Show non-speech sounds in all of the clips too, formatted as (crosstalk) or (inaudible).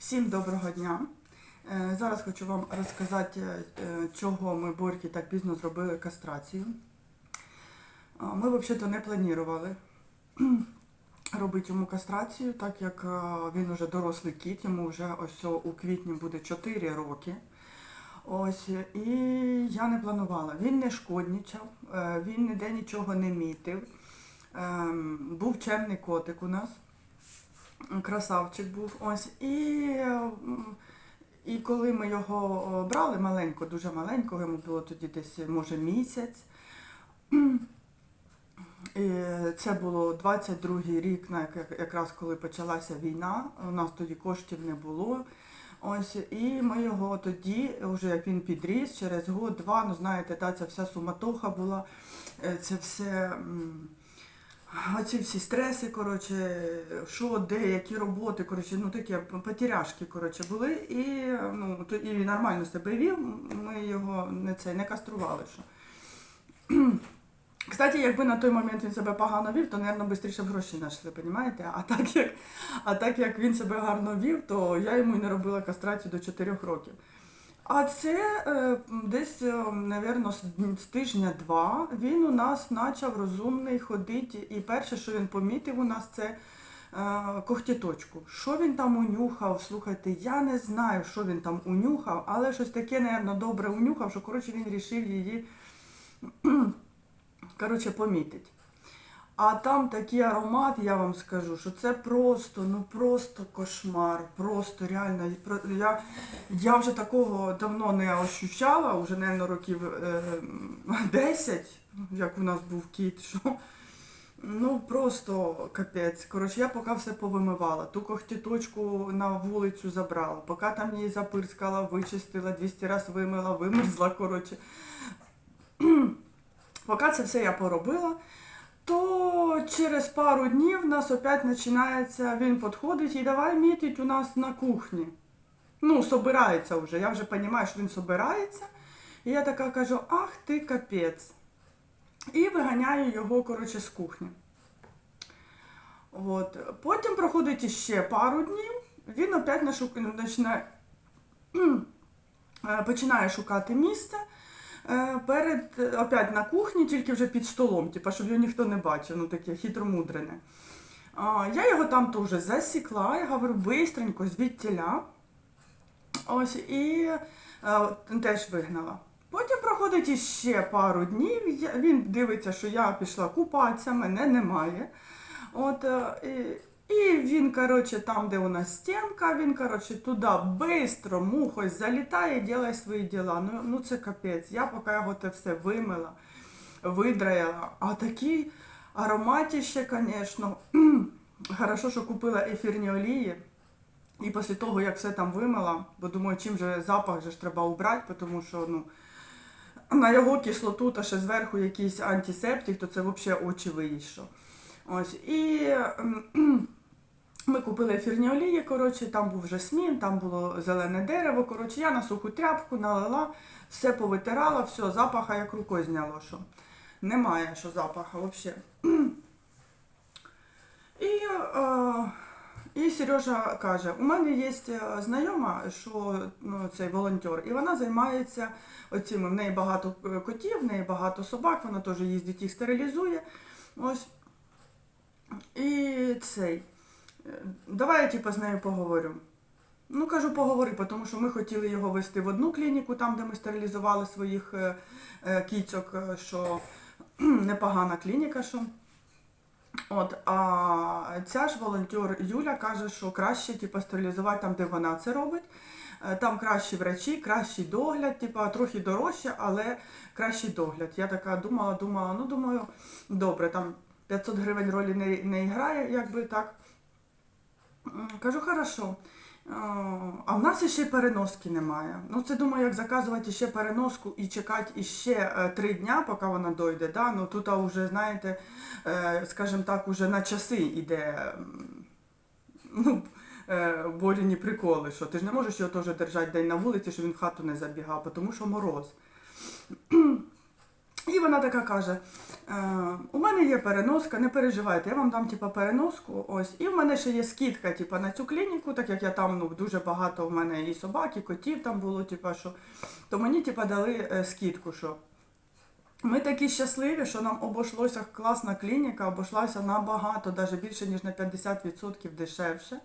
Всім доброго дня. Е, Зараз хочу вам розказати, е, чого ми Борьки так пізно зробили кастрацію. Ми взагалі не планували (clears throat) робити йому кастрацію, так як е, він вже дорослий кіт, йому вже ось у квітні буде 4 роки. Ось, і я не планувала. Він не шкоднічав, е, він ніде нічого не мітив. Ем, Був чемний котик у нас красавчик був. Ось. І, і коли ми його брали маленько, дуже маленько, йому було тоді десь, може, місяць. І це було 22-й рік, якраз коли почалася війна. У нас тоді коштів не було. Ось, і ми його тоді, вже як він підріс, через год-два, ну знаєте, та ця вся суматоха була, е, це все. Оці всі стреси, коротше, що, де, які роботи, коротше, ну такі потеряшки, коротше, були. І, ну, то, і нормально себе вів, ми його не, це, не кастрували. Що. (clears throat) Кстати, якби на той момент він себе погано вів, то, мабуть, швидше б гроші знайшли, розумієте? А так, як, а так як він себе гарно вів, то я йому і не робила кастрацію до 4 років. А це е, десь, е, напевно, з, тижня-два він у нас почав розумний ходити. І перше, що він помітив у нас, це е, когтіточку. Що він там унюхав? Слухайте, я не знаю, що він там унюхав, але щось таке, напевно, добре унюхав, що коротше він вирішив її коротше, помітить. А там такий аромат, я вам скажу, що це просто, ну просто кошмар. Просто реально. Я, я вже такого давно не ощущала, вже, мабуть, років е, 10, як у нас був кіт. Що, ну просто капець. Коротше, я поки все повимивала. Ту когтіточку на вулицю забрала, поки там її запирскала, вичистила, 200 разів вимила, вимерзла. Коротше. (clears throat) Поки це все я поробила, то через пару днів в нас опять починається, він підходить і давай мітить у нас на кухні. Ну, собирається вже. Я вже розумію, що він собирається. І я така кажу, ах ти капець. І виганяю його, коротше, з кухні. От. Потім проходить іще пару днів, він опять нашук... починає, е, починає шукати місце. Е, Перед опять на кухні, тільки вже під столом, типу, щоб його ніхто не бачив, ну таке хитромудрене. Я його там теж засікла, я говорю, бистренько, звідтіля. Ось і е, теж вигнала. Потім проходить іще пару днів. Він дивиться, що я пішла купатися, мене немає. От, е, і, і він, коротше, там, де у нас стінка, він, коротше, туди бистро, мухою залітає, ділає свої діла. Ну, ну це капець. Я поки його те все вимила, видраяла. А такі ароматіще, звісно. (clears throat) Хорошо, що купила ефірні олії. І після того, як все там вимила, бо думаю, чим же запах же ж треба убрати, тому що ну, на його кислоту та ще зверху якийсь антисептик, то це взагалі очевидно. що. Ось. І (clears throat) ми купили ефірні олії, коротше, там був жасмін, там було зелене дерево. Коротше, я на суху тряпку налила, все повитирала, все, запаха як рукою зняло. що. Немає що запаха взагалі. І, е, і Сережа каже: у мене є е, знайома, що ну, цей волонтер, і вона займається оцими. В неї багато е, котів, в неї багато собак, вона теж їздить їх стерилізує. Ось. І цей. Давай я типу, з нею поговорю. Ну, кажу, поговори, тому що ми хотіли його вести в одну клініку, там, де ми стерилізували своїх е, е, кіцьок, е, що (clears throat) непогана клініка, що. От, а ця ж волонтер Юля каже, що краще типу, стерилізувати там, де вона це робить. Там кращі врачі, кращий догляд, типу, трохи дорожче, але кращий догляд. Я така думала, думала, ну думаю, добре, там 500 гривень ролі не, не грає, якби так. Кажу, хорошо. Е, А в нас ще переноски немає. Ну, це думаю, як заказувати ще переноску і чекати іще е, три дня, поки вона дойде. Да? Ну тут вже, знаєте, е, скажімо так, уже на часи йде ну, боріні приколи, що ти ж не можеш його теж держати день на вулиці, щоб він в хату не забігав, тому що мороз. І вона така каже: е, у мене є переноска, не переживайте, я вам дам типа переноску. Ось, і в мене ще є скидка, типа, на цю клініку, так як я там ну, дуже багато в мене і собак, і котів там було, типа, що, то мені типа, дали е, скидку, що. Ми такі щасливі, що нам обійшлося класна клініка, обійшлася набагато, навіть більше, ніж на 50% дешевше.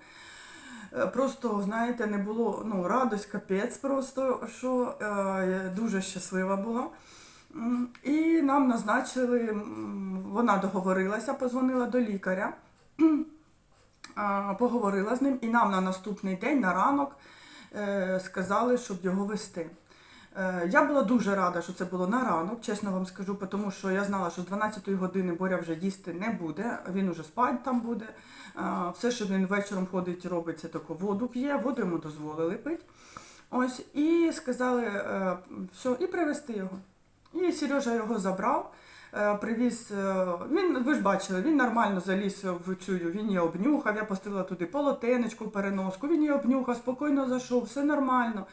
Е, Просто, знаєте, не було ну, радость, капець просто, що е, дуже щаслива була. І нам назначили, вона договорилася, позвонила до лікаря, (clears throat) поговорила з ним, і нам на наступний день, на ранок, е, сказали, щоб його вести. Е, Я була дуже рада, що це було на ранок, чесно вам скажу, тому що я знала, що з 12-ї години Боря вже їсти не буде, він уже спать там буде. Все, що він вечором ходить, робить, це воду п'є, воду йому дозволили пити. Ось, і сказали, е, все, і привезти його. І Сережа його забрав, е, привіз. е, Він, ви ж бачили, він нормально заліз в цю, він її обнюхав, я постелила туди полотенечку, переноску, він її обнюхав, спокійно зайшов, все нормально.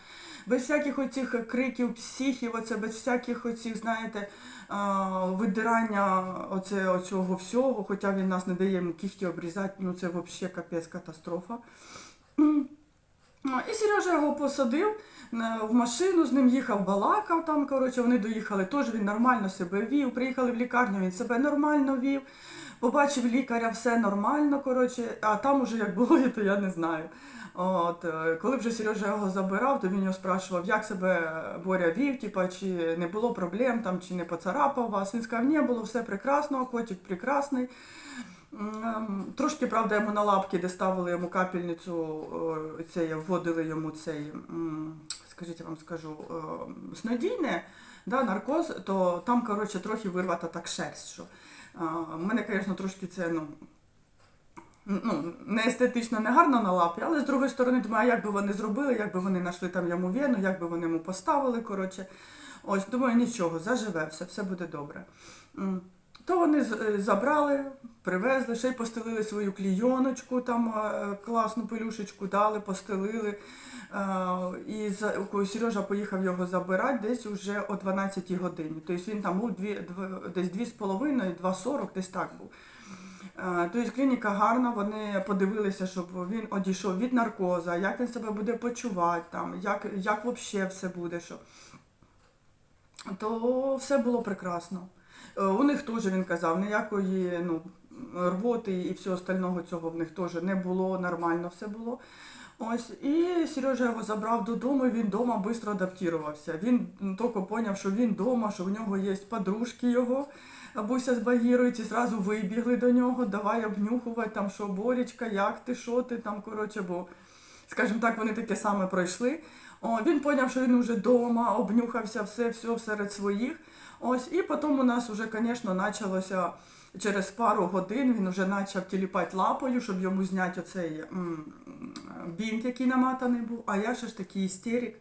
Без всяких оцих криків, психів, оце, без всяких оцих, знаєте, е, видирання оце, оцього всього, хоча він нас не дає кіхті обрізати, ну це взагалі капець катастрофа. І Сережа його посадив в машину, з ним їхав, балакав там. Коротше, вони доїхали. Теж він нормально себе вів. Приїхали в лікарню, він себе нормально вів. Побачив лікаря, все нормально. Коротше, а там уже як було, (laughs) то я не знаю. От, е, коли вже Сережа його забирав, то він його спрашував, як себе Боря вів, типа, чи не було проблем, там, чи не поцарапав вас. Він сказав, ні, було все прекрасно, котик прекрасний. Трошки, правда, йому на лапки, де ставили йому капельницю, е, це, вводили йому цей, скажіть, я вам скажу, е, снодійне, да, наркоз, то там, коротше, трохи вирвата так шерсть. Що. Мене, звісно, трошки це, ну, ну, не естетично, не гарно на лапі, але з другої сторони, думаю, а як би вони зробили, як би вони знайшли там йому вену, як би вони йому поставили, коротше. Ось, думаю, нічого, заживе, все, все буде добре. То вони е, забрали, привезли, ще й постелили свою клійоночку, там е, класну пелюшечку дали, постелили. Е, І Сережа поїхав його забирати десь уже о 12 годині. Тобто він там був десь 2,5, 2,40, десь так був. Тобто клініка гарна, вони подивилися, щоб він одійшов від наркоза, як він себе буде почувати, там, як, як взагалі все буде. Що. То все було прекрасно. Е, У них теж він казав, ніякої ну, рвоти і всього остального цього в них теж не було, нормально все було. Ось, і Сережа його забрав додому, і він вдома швидко адаптувався. Він тільки зрозумів, що він вдома, що в нього є подружки його, Буся з Багірою, ці зразу вибігли до нього, давай обнюхувати, там, що Борічка, як ти, що ти там, коротше, бо, скажімо так, вони таке саме пройшли. О, він зрозумів, що він вже вдома, обнюхався все, все серед своїх. Ось, і потім у нас вже, звісно, почалося через пару годин, він вже почав тіліпати лапою, щоб йому зняти оцей м, бінт, який наматаний був, а я ще ж такий істерик.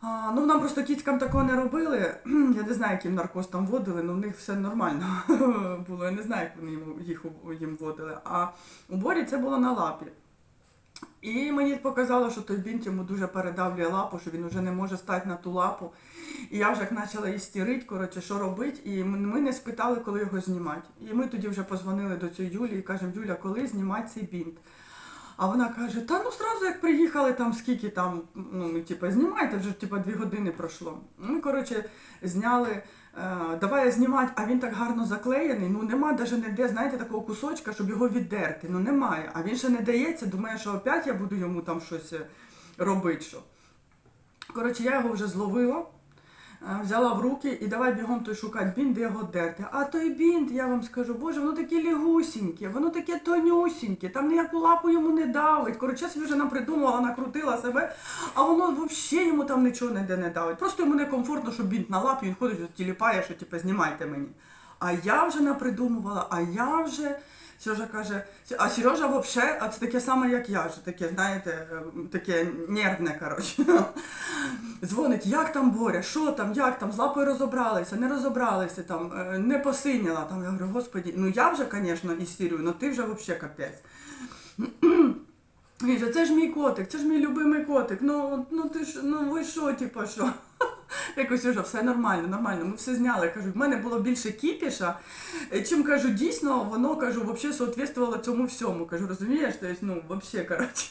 А, ну, нам просто кіцькам такого не робили. (clears throat) Я не знаю, яким наркоз там вводили, але в них все нормально (laughs) було. Я не знаю, як вони йому- їх їм вводили. А у Борі це було на лапі. І мені показало, що той бінт йому дуже передавлює лапу, що він вже не може стати на ту лапу. І я вже як почала істерити, коротше, що робити, і ми не спитали, коли його знімати. І ми тоді вже позвонили до цієї Юлі і кажемо, Юля, коли знімати цей бінт? А вона каже, та ну сразу як приїхали, там скільки там, ну, ну, типу, знімайте, вже типу, дві години пройшло. Ну, коротше, зняли, давай знімати, а він так гарно заклеєний, ну нема навіть ніде, знаєте, такого кусочка, щоб його віддерти. Ну немає. А він ще не дається, думає, що опять я буду йому там щось е, робити. Що. Коротше, я його вже зловила. Взяла в руки і давай бігом той шукати бінт, де його дерти. А той бінт, я вам скажу, боже, воно таке лігусіньке, воно таке тонюсіньке, там ніяку лапу йому не давить. Коротше, собі вже напридумувала, накрутила себе, а воно взагалі йому там нічого ніде не давить. Просто йому некомфортно, що бінт на лапі, він ходить, тіліпає, що типу, знімайте мені. А я вже напридумувала, а я вже. Сережа каже, а Сережа взагалі, а це таке саме, як я ж, таке, знаєте, ем, таке нервне, коротше. (laughs) Дзвонить, як там Боря, що там, як там, з лапою розібралися, не розібралися, там, е, не посиніла. Там, я говорю, господі, ну я вже, звісно, істерю, але ти вже взагалі капець. (clears throat) Він же, це ж мій котик, це ж мій любимий котик. Ну, ну ти ж, ну ви що, типа, що? (laughs) Якось уже все нормально, нормально. Ми все зняли. Кажу, в мене було більше кіпіша, чим кажу, дійсно, воно кажу, взагалі соответствувало цьому всьому. Кажу, розумієш? Тобто, ну, взагалі, коротше.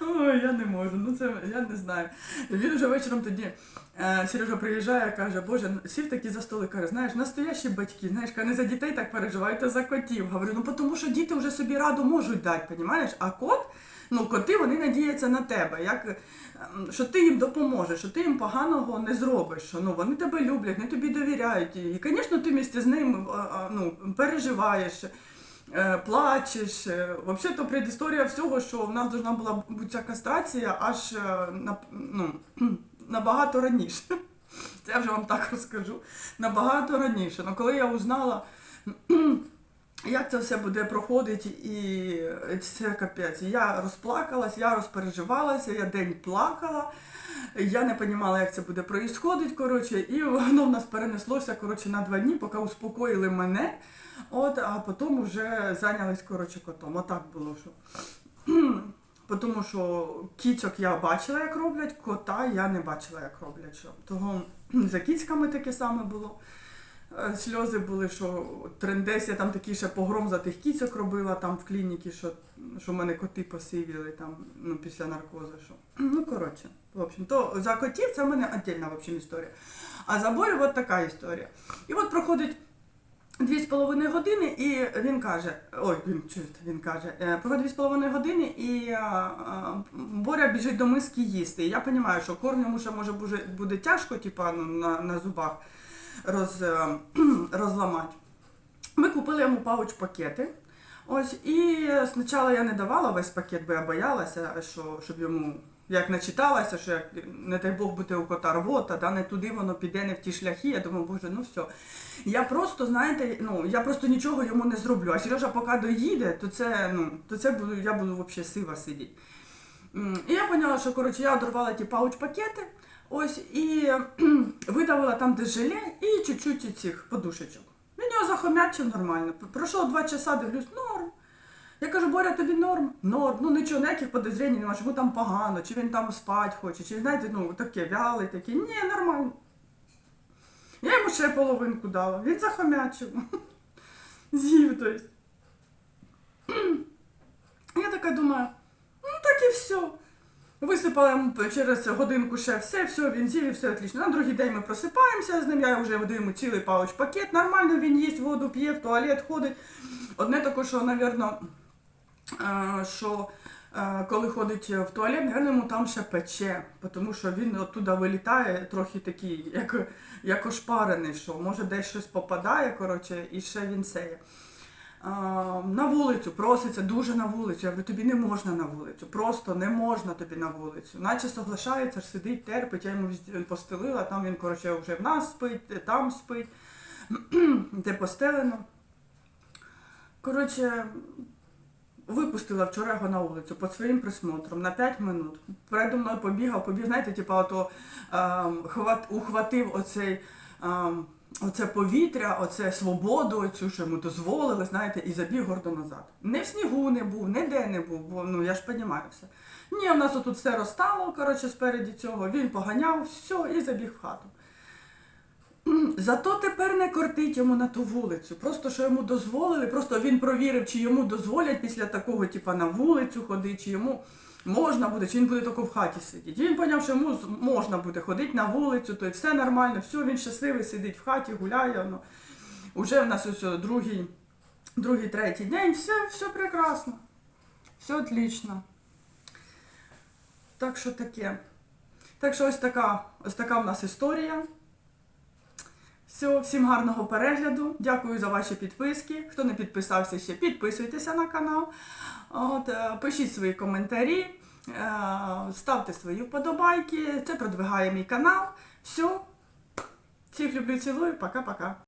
Ой, я не можу, ну це я не знаю. Він вже вечором тоді, е, Сережа приїжджає, каже, Боже, сів такі за столи, каже, знаєш, настоящі батьки, знаєш, не за дітей так переживають, а за котів. Говорю, ну тому що діти вже собі раду можуть дати, понімаєш? А кот, ну коти вони надіються на тебе, як, ем, що ти їм допоможеш, що ти їм поганого не зробиш, що ну, вони тебе люблять, вони тобі довіряють. І, звісно, ти місті з ним е, е, ну, переживаєш е, плачеш. Взагалі, то предісторія всього, що в нас должна була бути ця кастрація аж на, ну, (clears throat) набагато раніше. Це я вже вам так розкажу. Набагато раніше. Ну коли я узнала, як це все буде проходити, і це капець. Я розплакалась, я розпереживалася, я день плакала. Я не розуміла, як це буде проїсходити, коротше, і воно в нас перенеслося коротше, на два дні, поки успокоїли мене. От, а потім вже зайнялись коротше, котом. Отак було. що. Тому що кіцьок я бачила, як роблять, кота я не бачила, як роблять. Що. Того за кіцьками таке саме було. Е, Сльози були, що трендесь, я там такий ще погром за тих кіцьок робила там в клініці, що, що мене коти посивіли там, ну, після наркозу. Що. Ну, коротше, в общем, то за котів це в мене віддільна в общем, історія. А за бою от така історія. І от проходить дві з половиною години, і він каже: ой, він чуєте, він каже, е, проходить дві з половиною години, і а, а, Боря біжить до миски їсти. І я розумію, що корм йому ще може буде тяжко, типа, ну, на, на зубах роз, е, (clears throat) розламати. Ми купили йому пауч-пакети. Ось, і спочатку я не давала весь пакет, бо я боялася, що, щоб йому як начиталася, що як, не дай Бог буде у кота рвота, да, не туди воно піде, не в ті шляхи. Я думаю, боже, ну все. Я просто, знаєте, ну я просто нічого йому не зроблю. А Сережа поки доїде, то це, ну, то це буду, я буду взагалі сива сидіти. І я поняла, що коротше, я одорвала ті пауч-пакети, ось, і видавила там, де желе, і чуть-чуть цих подушечок. Він його захомячив нормально. Пройшло два часа, дивлюсь, норм. Я кажу, Боря, тобі норм? Норм. Ну нічого, ніяких подозрінь немає, що там погано, чи він там спать хоче, чи знаєте, ну таке вялий, таке. Ні, нормально. Я йому ще половинку дала. Він захомячив. (laughs) З'їв, тобто. (clears throat) Я така думаю, ну так і все. Висипала йому через годинку ще все, все, він з'їв все отлично. На другий день ми просипаємося з ним, я вже видаю йому цілий пауч пакет. Нормально він їсть, воду п'є, в туалет ходить. Одне таке, що, напевно, е, що е, коли ходить в туалет, напевно, йому там ще пече, тому що він оттуда вилітає трохи такий, як, як ошпарений, що може десь щось попадає, коротше, і ще він сеє. На вулицю проситься дуже на вулицю. Я говорю, тобі не можна на вулицю, просто не можна тобі на вулицю. Наче соглашається, сидить, терпить, я йому постелила, там він, коротше, вже в нас спить, там спить, (clears throat) де постелено. Коротше, випустила вчора його на вулицю під своїм присмотром на 5 минут. Передо мною побігав, побіг, знаєте, типу, ем, хват, ухватив оцей. ем, Оце повітря, оце свободу, оцю, що йому дозволили, знаєте, і забіг гордо назад. Не в снігу не був, ніде не був, бо ну я ж розумію все. Ні, в нас отут все розстало, коротше, спереді цього. Він поганяв, все, і забіг в хату. Зато тепер не кортить йому на ту вулицю. Просто що йому дозволили, просто він провірив, чи йому дозволять після такого, типа на вулицю ходити, чи йому можна буде, чи він буде тільки в хаті сидіти. І він поняв, що йому можна буде ходити на вулицю, то й все нормально, все, він щасливий сидить в хаті, гуляє. Ну. Уже в нас ось другий, другий, третій день, все, все прекрасно. Все отлично. Так що таке. Так що ось така, ось така в нас історія. Все, всім гарного перегляду. Дякую за ваші підписки. Хто не підписався ще, підписуйтеся на канал. От, е, пишіть свої коментарі, е, ставте свої вподобайки. Це продвигає мій канал. Все. Всіх люблю, цілую. Пока-пока.